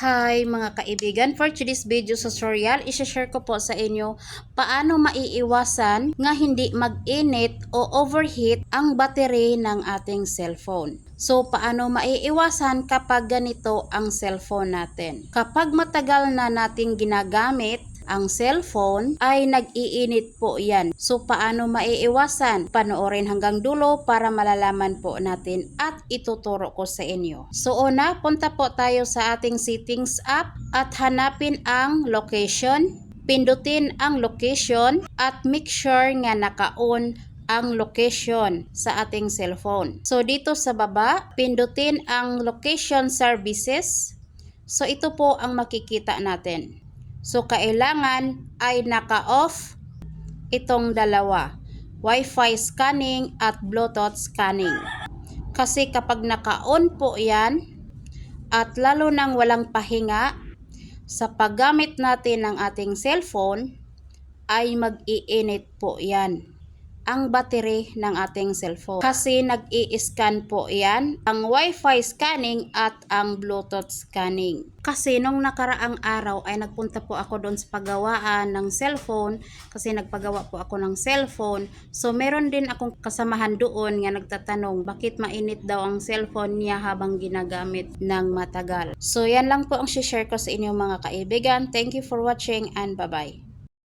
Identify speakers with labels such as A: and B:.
A: Hi mga kaibigan, for today's video tutorial, isha-share ko po sa inyo paano maiiwasan nga hindi mag-init o overheat ang battery ng ating cellphone. So paano maiiwasan kapag ganito ang cellphone natin? Kapag matagal na nating ginagamit ang cellphone ay nag-iinit po yan. So paano maiiwasan? Panoorin hanggang dulo para malalaman po natin at ituturo ko sa inyo. So una, punta po tayo sa ating settings app at hanapin ang location. Pindutin ang location at make sure nga naka-on ang location sa ating cellphone. So dito sa baba, pindutin ang location services. So ito po ang makikita natin. So, kailangan ay naka-off itong dalawa. Wi-Fi scanning at Bluetooth scanning. Kasi kapag naka-on po yan, at lalo nang walang pahinga, sa paggamit natin ng ating cellphone, ay mag-iinit po yan ang battery ng ating cellphone. Kasi nag-i-scan po yan, ang Wi-Fi scanning at ang Bluetooth scanning. Kasi nung nakaraang araw ay nagpunta po ako doon sa paggawaan ng cellphone kasi nagpagawa po ako ng cellphone. So meron din akong kasamahan doon nga nagtatanong bakit mainit daw ang cellphone niya habang ginagamit ng matagal. So yan lang po ang share ko sa inyo mga kaibigan. Thank you for watching and bye-bye.